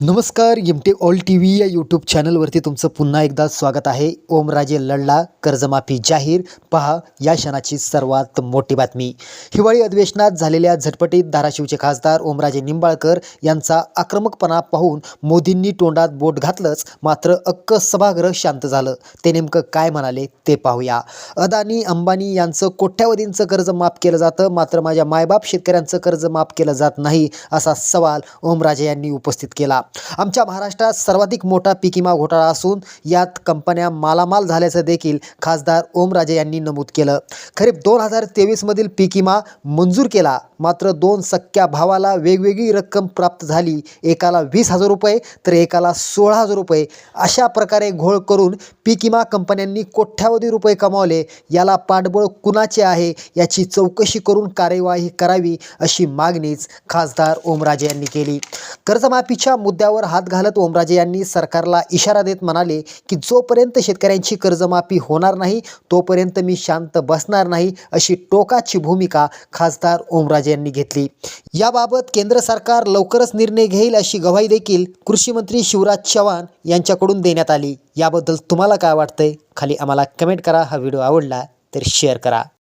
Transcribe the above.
नमस्कार एमटे all T V या यूट्यूब चॅनलवरती तुमचं पुन्हा एकदा स्वागत आहे. ओमराजे लढला कर्जमाफी जाहीर पहा या क्षणाची सर्वात मोठी बातमी. हिवाळी अधिवेशनात झालेल्या झटपटीत धाराशिवचे खासदार ओमराजे निंबाळकर यांचा आक्रमकपणा पाहून मोदींनी तोंडात बोट घातलंच मात्र अक्क सभागृह शांत झालं. ते नेमकं काय म्हणाले ते पाहूया. अदानी अंबानी यांचं कोट्यावधींचं कर्ज माफ केलं जातं मात्र माझ्या मायबाप शेतकऱ्यांचं कर्ज माफ केलं जात नाही असा सवाल ओमराजे यांनी उपस्थित केला. आमच्या महाराष्ट्रात सर्वाधिक मोठा पीक विमा घोटाळा असून यात कंपन्या मालामाल झाल्याचं देखील खासदार ओमराजे यांनी नमूद केलं. खरीप दोन हजार तेवीसमधील पीक विमा मंजूर केला. मात्र दोन सख्या भावाला वेगवेगळी रक्कम प्राप्त झाली. एकाला वीस हजार रुपये तर एकाला सोळा हजार रुपये. अशा प्रकारे घोळ करून पीक विमा कंपन्यांनी कोट्यावधी रुपये कमावले. याला पाठबळ कुणाचे आहे? याची चौकशी करून कार्यवाही करावी अशी मागणीच खासदार ओमराजे यांनी केली. कर्जमाफीच्या मुद्दा मुद्द्यावर हात घालत ओमराजे यांनी सरकारला इशारा देत म्हणाले की जोपर्यंत शेतकऱ्यांची कर्जमाफी होणार नाही तोपर्यंत मी शांत बसणार नाही अशी टोकाची भूमिका खासदार ओमराजे यांनी घेतली. याबाबत केंद्र सरकार लवकरच निर्णय घेईल अशी गवाही देखील कृषी मंत्री शिवराज चव्हाण यांच्याकडून देण्यात आली. याबद्दल तुम्हाला काय वाटतंय? खाली आम्हाला कमेंट करा. हा व्हिडिओ आवडला तर शेअर करा.